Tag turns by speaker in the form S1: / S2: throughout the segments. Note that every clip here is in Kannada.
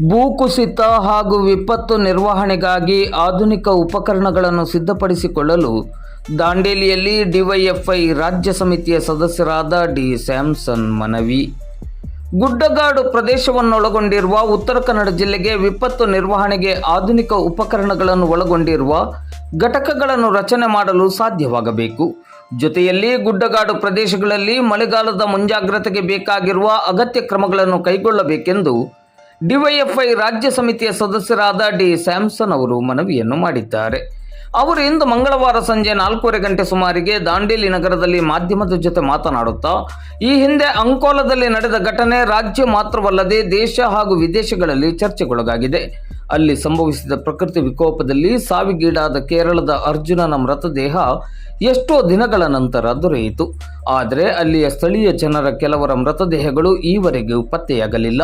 S1: ಭೂಕುಸಿತ ಹಾಗೂ ವಿಪತ್ತು ನಿರ್ವಹಣೆಗಾಗಿ ಆಧುನಿಕ ಉಪಕರಣಗಳನ್ನು ಸಿದ್ಧಪಡಿಸಿಕೊಳ್ಳಲು ದಾಂಡೇಲಿಯಲ್ಲಿ ಡಿವೈಎಫ್ಐ ರಾಜ್ಯ ಸಮಿತಿಯ ಸದಸ್ಯರಾದ ಡಿ ಸ್ಯಾಮ್ಸನ್ ಮನವಿ. ಗುಡ್ಡಗಾಡು ಪ್ರದೇಶವನ್ನೊಳಗೊಂಡಿರುವ ಉತ್ತರ ಕನ್ನಡ ಜಿಲ್ಲೆಗೆ ವಿಪತ್ತು ನಿರ್ವಹಣೆಗೆ ಆಧುನಿಕ ಉಪಕರಣಗಳನ್ನು ಒಳಗೊಂಡಿರುವ ಘಟಕಗಳನ್ನು ರಚನೆ ಮಾಡಲು ಸಾಧ್ಯವಾಗಬೇಕು. ಜೊತೆಯಲ್ಲಿ ಗುಡ್ಡಗಾಡು ಪ್ರದೇಶಗಳಲ್ಲಿ ಮಳೆಗಾಲದ ಮುಂಜಾಗ್ರತೆಗೆ ಬೇಕಾಗಿರುವ ಅಗತ್ಯ ಕ್ರಮಗಳನ್ನು ಕೈಗೊಳ್ಳಬೇಕೆಂದು ಡಿವೈಎಫ್ಐ ರಾಜ್ಯ ಸಮಿತಿಯ ಸದಸ್ಯರಾದ ಡಿ ಸ್ಯಾಮ್ಸನ್ ಅವರು ಮನವಿಯನ್ನು ಮಾಡಿದ್ದಾರೆ. ಅವರು ಇಂದು ಮಂಗಳವಾರ ಸಂಜೆ ನಾಲ್ಕೂವರೆ ಗಂಟೆ ಸುಮಾರಿಗೆ ದಾಂಡೇಲಿ ನಗರದಲ್ಲಿ ಮಾಧ್ಯಮದ ಜೊತೆ ಮಾತನಾಡುತ್ತಾ, ಈ ಹಿಂದೆ ಅಂಕೋಲದಲ್ಲಿ ನಡೆದ ಘಟನೆ ರಾಜ್ಯ ಮಾತ್ರವಲ್ಲದೆ ದೇಶ ಹಾಗೂ ವಿದೇಶಗಳಲ್ಲಿ ಚರ್ಚೆಗೊಳಗಾಗಿದೆ. ಅಲ್ಲಿ ಸಂಭವಿಸಿದ ಪ್ರಕೃತಿ ವಿಕೋಪದಲ್ಲಿ ಸಾವಿಗೀಡಾದ ಕೇರಳದ ಅರ್ಜುನನ ಮೃತದೇಹ ಎಷ್ಟೋ ದಿನಗಳ ನಂತರ ದೊರೆಯಿತು. ಆದರೆ ಅಲ್ಲಿಯ ಸ್ಥಳೀಯ ಜನರ ಕೆಲವರ ಮೃತದೇಹಗಳು ಈವರೆಗೂ ಪತ್ತೆಯಾಗಲಿಲ್ಲ.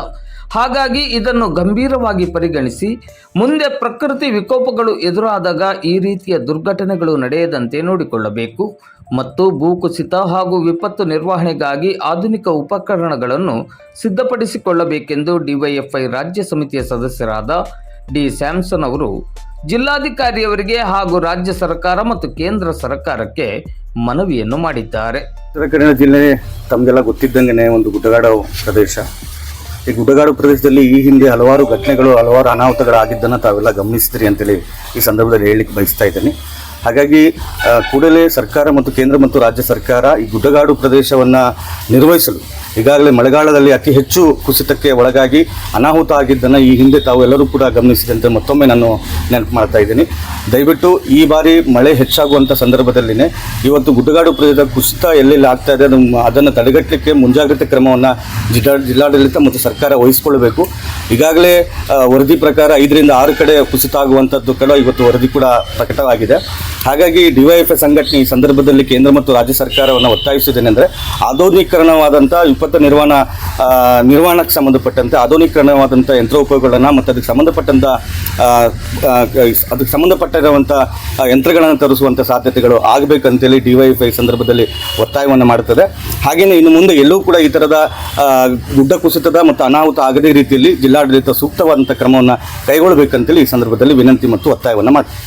S1: ಹಾಗಾಗಿ ಇದನ್ನು ಗಂಭೀರವಾಗಿ ಪರಿಗಣಿಸಿ, ಮುಂದೆ ಪ್ರಕೃತಿ ವಿಕೋಪಗಳು ಎದುರಾದಾಗ ಈ ರೀತಿಯ ದುರ್ಘಟನೆಗಳು ನಡೆಯದಂತೆ ನೋಡಿಕೊಳ್ಳಬೇಕು. ಮತ್ತು ಭೂಕುಸಿತ ಹಾಗೂ ವಿಪತ್ತು ನಿರ್ವಹಣೆಗಾಗಿ ಆಧುನಿಕ ಉಪಕರಣಗಳನ್ನು ಸಿದ್ಧಪಡಿಸಿಕೊಳ್ಳಬೇಕೆಂದು ಡಿವೈಎಫ್ಐ ರಾಜ್ಯ ಸಮಿತಿಯ ಸದಸ್ಯರಾದ ಡಿ ಸ್ಯಾಮ್ಸನ್ ಅವರು ಜಿಲ್ಲಾಧಿಕಾರಿಯವರಿಗೆ ಹಾಗೂ ರಾಜ್ಯ ಸರ್ಕಾರ ಮತ್ತು ಕೇಂದ್ರ ಸರ್ಕಾರಕ್ಕೆ ಮನವಿಯನ್ನು ಮಾಡಿದ್ದಾರೆ.
S2: ಉತ್ತರ ಕನ್ನಡ ಜಿಲ್ಲೆ ತಮಗೆಲ್ಲ ಗೊತ್ತಿದ್ದಂಗೆ ಒಂದು ಗುಡ್ಡಗಾಡು ಪ್ರದೇಶ. ಈ ಗುಡ್ಡಗಾಡು ಪ್ರದೇಶದಲ್ಲಿ ಈ ಹಿಂದೆ ಹಲವಾರು ಘಟನೆಗಳು, ಹಲವಾರು ಅನಾಹುತಗಳಾಗಿದ್ದನ್ನು ತಾವೆಲ್ಲ ಗಮನಿಸಿದ್ರಿ ಅಂತೇಳಿ ಈ ಸಂದರ್ಭದಲ್ಲಿ ಹೇಳಲಿಕ್ಕೆ ಬಯಸ್ತಾ ಇದ್ದೀನಿ. ಹಾಗಾಗಿ ಕೂಡಲೇ ಸರ್ಕಾರ ಮತ್ತು ಕೇಂದ್ರ ಮತ್ತು ರಾಜ್ಯ ಸರ್ಕಾರ ಈ ಗುಡ್ಡಗಾಡು ಪ್ರದೇಶವನ್ನು ನಿರ್ವಹಿಸಲು ಈಗಾಗಲೇ ಮಳೆಗಾಲದಲ್ಲಿ ಅತಿ ಹೆಚ್ಚು ಕುಸಿತಕ್ಕೆ ಒಳಗಾಗಿ ಅನಾಹುತ ಆಗಿದ್ದನ್ನು ಈ ಹಿಂದೆ ತಾವು ಎಲ್ಲರೂ ಕೂಡ ಗಮನಿಸಿದಂತೆ ಮತ್ತೊಮ್ಮೆ ನಾನು ನೆನಪು ಮಾಡ್ತಾ ಇದ್ದೀನಿ. ದಯವಿಟ್ಟು ಈ ಬಾರಿ ಮಳೆ ಹೆಚ್ಚಾಗುವಂಥ ಸಂದರ್ಭದಲ್ಲಿನೇ ಇವತ್ತು ಗುಡ್ಡಗಾಡು ಪ್ರದೇಶದ ಕುಸಿತ ಎಲ್ಲೆಲ್ಲಿ ಆಗ್ತಾ ಇದೆ, ಅದನ್ನು ತಡೆಗಟ್ಟಲಿಕ್ಕೆ ಮುಂಜಾಗ್ರತೆ ಕ್ರಮವನ್ನು ಜಿಲ್ಲಾ ಜಿಲ್ಲಾಡಳಿತ ಮತ್ತು ಸರ್ಕಾರ ವಹಿಸಿಕೊಳ್ಬೇಕು ಈಗಾಗಲೇ ವರದಿ ಪ್ರಕಾರ ಐದರಿಂದ ಆರು ಕಡೆ ಕುಸಿತ ಆಗುವಂಥದ್ದು ಕೂಡ ಇವತ್ತು ವರದಿ ಕೂಡ ಪ್ರಕಟವಾಗಿದೆ. ಹಾಗಾಗಿ ಡಿವೈಎಫ್ಎ ಸಂಘಟನೆ ಈ ಸಂದರ್ಭದಲ್ಲಿ ಕೇಂದ್ರ ಮತ್ತು ರಾಜ್ಯ ಸರ್ಕಾರವನ್ನು ಒತ್ತಾಯಿಸುವುದೇನೆಂದರೆ ಆಧುನೀಕರಣವಾದಂಥ ವಿಪತ್ತು ನಿರ್ವಹಣಾ ನಿರ್ವಹಣಕ್ಕೆ ಸಂಬಂಧಪಟ್ಟಂತೆ ಆಧುನೀಕರಣವಾದಂಥ ಯಂತ್ರೋಪಕರಣಗಳನ್ನು ಮತ್ತು ಅದಕ್ಕೆ ಸಂಬಂಧಪಟ್ಟಂಥ ಅದಕ್ಕೆ ಸಂಬಂಧಪಟ್ಟಿರುವಂಥ ಯಂತ್ರಗಳನ್ನು ತರಿಸುವಂಥ ಸಾಧ್ಯತೆಗಳು ಆಗಬೇಕಂತೇಳಿ ಡಿವೈಎಫ್ಐ ಸಂದರ್ಭದಲ್ಲಿ ಒತ್ತಾಯವನ್ನು ಮಾಡುತ್ತದೆ. ಹಾಗೆಯೇ ಇನ್ನು ಮುಂದೆ ಎಲ್ಲೂ ಕೂಡ ಈ ಥರದ ಗುಡ್ಡ ಕುಸಿತದ ಮತ್ತು ಅನಾಹುತ ಆಗದೇ ರೀತಿಯಲ್ಲಿ ಜಿಲ್ಲಾಡಳಿತ ಸೂಕ್ತವಾದಂಥ ಕ್ರಮವನ್ನು ಕೈಗೊಳ್ಳಬೇಕಂತೇಳಿ ಈ ಸಂದರ್ಭದಲ್ಲಿ ವಿನಂತಿ ಮತ್ತು ಒತ್ತಾಯವನ್ನು ಮಾಡ್ತೀವಿ.